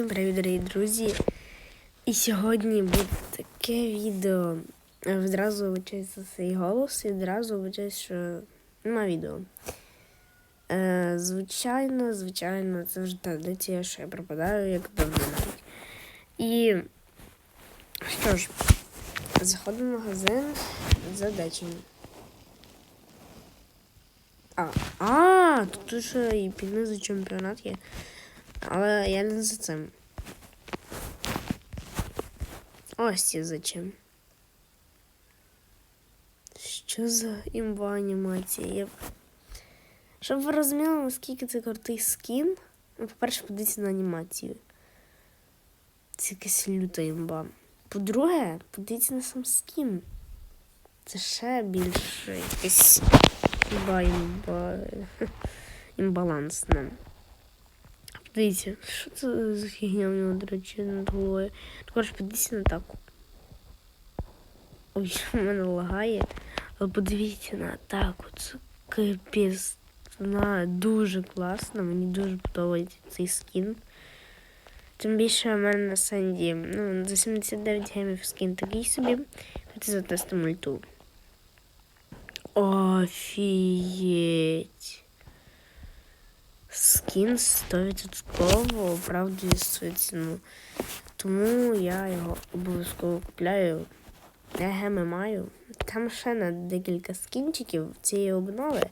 Всім привіт, дорогі друзі! І сьогодні буде таке відео. Відразу за свій голос, і відразу вибачаюсь, що нема відео. Е, звичайно, звичайно, це вже традиція, що я пропадаю як давно навіть. І що ж, заходимо в магазин за дечим. А, а, тут ще і піни за чемпіонат є. Але я не за цим. Ось я за чим. Що за імба анімація? Щоб ви розуміли, наскільки це крутий скін. Ну, по-перше, подивіться на анімацію. Це якась люта імба. По-друге, подивіться на сам скін. Це ще більше якась імба імба. імбалансна. Дивіться, що це за фігня в нього, до речі, над головою. Також подивіться на атаку. Ой, що в мене лагає. Але подивіться на атаку. Це капець. Вона дуже класна, мені дуже подобається цей скін. Тим більше в мене на Сенді ну, за 79 гемів скін такий собі. Це за тестом ульту. Офігеть. Скін 100% оправдує свою ціну. Тому я його обов'язково купляю. Я геми маю. Там ще на декілька скінчиків цієї обнови.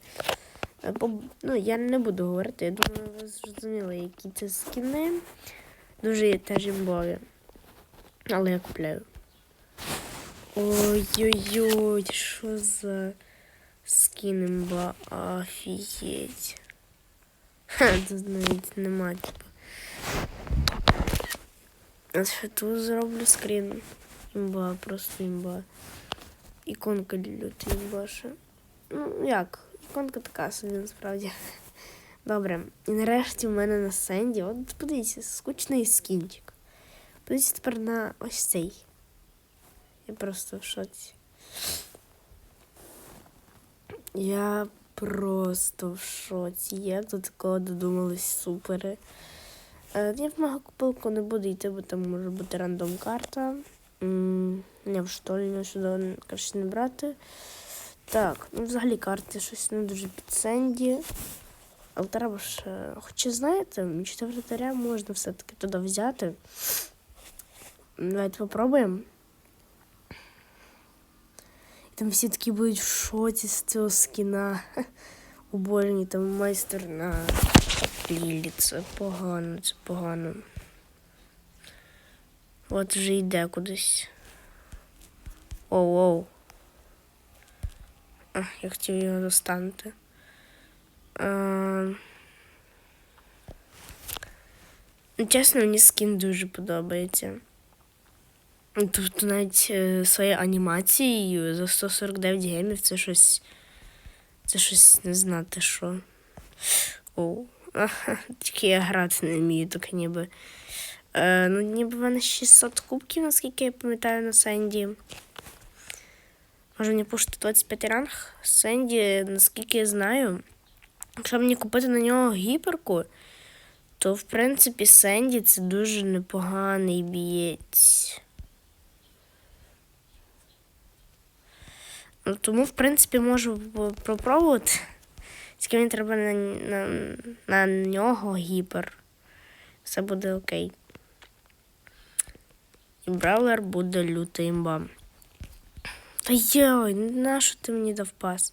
Ну, я не буду говорити, я думаю, ви зрозуміли, які це скіни. Дуже теж імбові. Але я купляю. Ой-ой-ой, що за скін імба? Офігеть. Ха, тут навіть нема, типу. А ще тут зроблю скрін. Імба, просто імба. Іконка люти імба ще. Ну, як? Іконка така собі насправді. Добре. І нарешті в мене на сенді. От подивіться, скучний скінчик. Подивіться тепер на ось цей. Я просто в шоці. Я просто в шоці. Як до такого додумались супери. Е, Я в магокупилку не буду йти, бо там може бути рандом карта. Я в штолі сюди краще не брати. Так, ну взагалі карти щось не дуже під Сенді. Але треба ж. Хоча знаєте, мічта вратаря можна все-таки туди взяти. Давайте попробуємо. Там всі такі будуть в шоці з цього скіна. Убольні там майстер на лілі. Погано, це погано. От вже йде кудись. Оу-оу. А, я хотів його достанути. А... Чесно, мені скін дуже подобається. Тут навіть е, своєю анімацією за 149 гемів це щось. Це щось не знати що. Оу. Тільки я грати не вмію, так ніби. Е, ну, ніби в мене 600 кубків, наскільки я пам'ятаю на Сенді. Може мені пушити 25 ранг. Сенді, наскільки я знаю, якщо мені купити на нього гіперку, то в принципі Сенді це дуже непоганий бієць. Ну, тому, в принципі, можу попробувати. Тільки мені треба на, на, на нього гіпер. Все буде окей. І бравлер буде лютий імба. Та йой, нащо ти мені дав пас?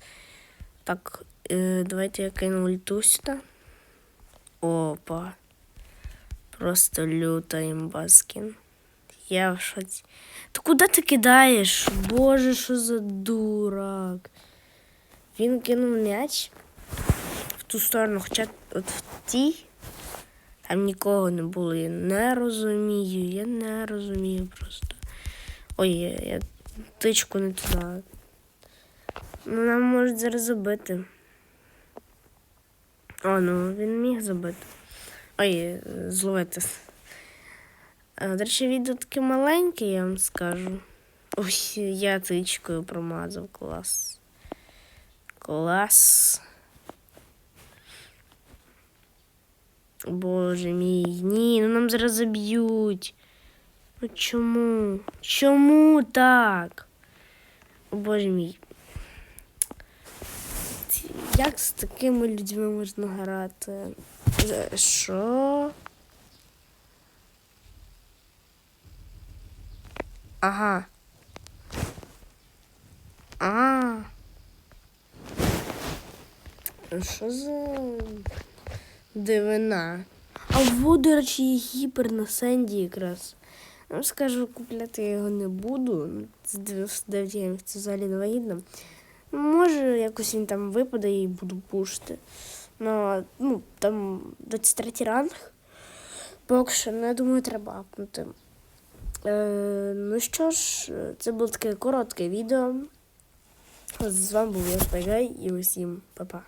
Так, е, давайте я кину ульту сюди. Опа. Просто люта імба скін. Я в шоці. Та куди ти кидаєш? Боже, що за дурак. Він кинув м'яч в ту сторону, хоча от в тій там нікого не було. Я не розумію, я не розумію просто. Ой, я, тичку не туди. Ну, нам можуть зараз забити. О, ну він міг забити. Ой, зловити. До речі, відео таке маленьке, я вам скажу. Ой, я тичкою промазав клас. Клас. Боже мій, ні, ну нам зараз заб'ють. Ну чому? Чому так? О, Боже мій. Як з такими людьми можна грати? Е, Що? Ага. А. Що за дивина? А вот, до речі, гіпер на Сенді якраз. Ну, скажу, купляти я його не буду. З 99 гривень це взагалі не вигідно. Може, якось він там випаде і буду пушити. Ну, ну там 23 ранг. Поки що, ну, я думаю, треба апнути. Е, ну що ж, це було таке коротке відео. З вами був я Шпайгай і усім па-па.